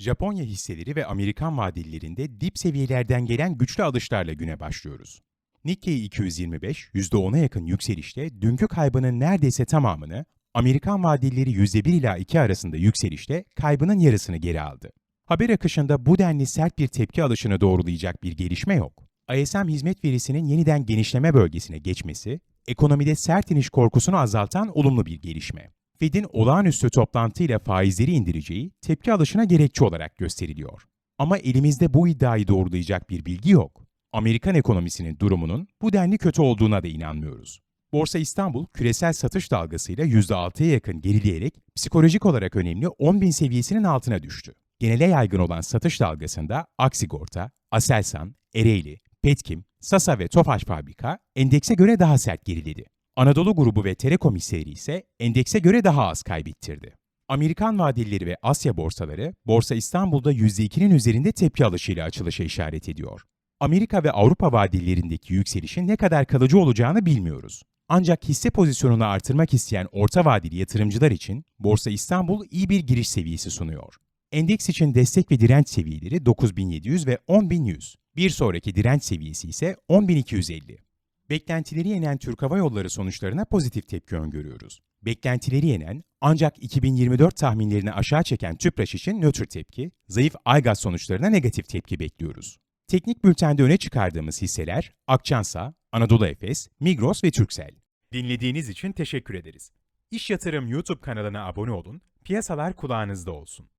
Japonya hisseleri ve Amerikan vadelilerinde dip seviyelerden gelen güçlü alışlarla güne başlıyoruz. Nikkei 225 %10'a yakın yükselişte dünkü kaybının neredeyse tamamını, Amerikan vadelileri %1 ila 2 arasında yükselişte kaybının yarısını geri aldı. Haber akışında bu denli sert bir tepki alışını doğrulayacak bir gelişme yok. ISM hizmet verisinin yeniden genişleme bölgesine geçmesi, ekonomide sert iniş korkusunu azaltan olumlu bir gelişme. Fed'in olağanüstü toplantıyla faizleri indireceği tepki alışına gerekçe olarak gösteriliyor. Ama elimizde bu iddiayı doğrulayacak bir bilgi yok. Amerikan ekonomisinin durumunun bu denli kötü olduğuna da inanmıyoruz. Borsa İstanbul küresel satış dalgasıyla %6'ya yakın gerileyerek psikolojik olarak önemli 10.000 seviyesinin altına düştü. Genele yaygın olan satış dalgasında Aksigorta, Aselsan, Ereğli, Petkim, Sasa ve Tofaş Fabrika endekse göre daha sert geriledi. Anadolu grubu ve Telekom hisseleri ise endekse göre daha az kaybettirdi. Amerikan vadelileri ve Asya borsaları, Borsa İstanbul'da %2'nin üzerinde tepki alışıyla açılışa işaret ediyor. Amerika ve Avrupa vadelerindeki yükselişin ne kadar kalıcı olacağını bilmiyoruz. Ancak hisse pozisyonunu artırmak isteyen orta vadeli yatırımcılar için Borsa İstanbul iyi bir giriş seviyesi sunuyor. Endeks için destek ve direnç seviyeleri 9700 ve 10100. Bir sonraki direnç seviyesi ise 10250. Beklentileri yenen Türk Hava Yolları sonuçlarına pozitif tepki öngörüyoruz. Beklentileri yenen ancak 2024 tahminlerini aşağı çeken TÜPRAŞ için nötr tepki, zayıf Aygaz sonuçlarına negatif tepki bekliyoruz. Teknik bültende öne çıkardığımız hisseler Akçansa, Anadolu Efes, Migros ve Turkcell. Dinlediğiniz için teşekkür ederiz. İş Yatırım YouTube kanalına abone olun, piyasalar kulağınızda olsun.